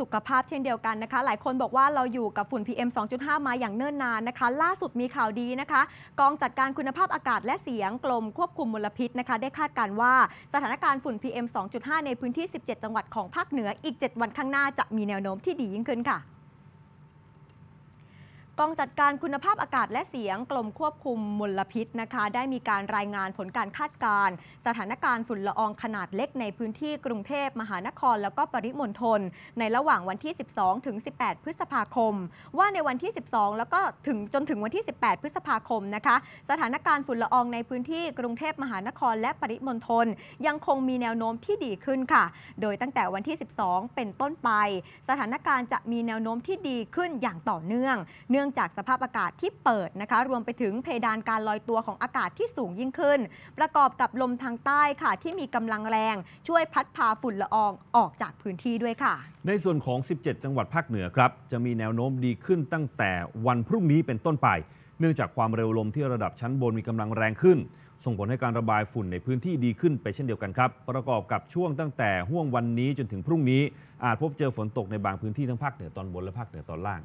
สุขภาพเช่นเดียวกันนะคะ หลายคนบอกว่าเราอยู่กับฝุ่น PM 2.5 มาอย่างเนิ่นนานนะคะ ล่าสุดมีข่าวดีนะคะ กองจัดการคุณภาพอากาศและเสียงกลมควบคุมมลพิษนะคะ ได้คาดการว่าสถานการณ์ฝุ่น PM 2.5 ในพื้นที่ 17 จังหวัดของภาคเหนืออีก 7 วันข้างหน้าจะมีแนวโน้มที่ดียิ่งขึ้นค่ะ กองจัดการคุณภาพอากาศและเสียงกรมควบคุมมลพิษนะคะ ได้มีการรายงานผลการคาดการณ์ สถานการณ์ฝุ่นละอองขนาดเล็กในพื้นที่กรุงเทพมหานคร แล้วก็ปริมณฑลในระหว่างวันที่ 12 ถึง 18 พฤษภาคม ว่าในวันที่ 12 แล้วก็ถึงจนถึงวันที่ 18 พฤษภาคมนะคะ สถานการณ์ฝุ่นละอองในพื้นที่กรุงเทพมหานคร และปริมณฑลยังคงมีแนวโน้มที่ดีขึ้นค่ะ โดยตั้งแต่วันที่ 12 เป็นต้นไป สถานการณ์จะมีแนวโน้มที่ดีขึ้นอย่างต่อเนื่อง เนื่องจากสภาพอากาศที่เปิดนะคะ รวมไปถึงเพดานการลอยตัวของอากาศที่สูงยิ่งขึ้น ประกอบกับลมทางใต้ค่ะ ที่มีกำลังแรง ช่วยพัดพาฝุ่นละอองออกจากพื้นที่ด้วยค่ะ ในส่วนของ 17 จังหวัดภาคเหนือครับ จะมีแนวโน้มดีขึ้นตั้งแต่วันพรุ่งนี้เป็นต้นไป เนื่องจากความเร็วลมที่ระดับชั้นบนมีกำลังแรงขึ้น ส่งผลให้การระบายฝุ่นในพื้นที่ดีขึ้นไปเช่นเดียวกันครับ ประกอบกับช่วงตั้งแต่ห่วงวันนี้จนถึงพรุ่งนี้อาจพบเจอฝนตกในบางพื้นที่ทั้งภาคเหนือตอนบนและภาคเหนือตอนล่าง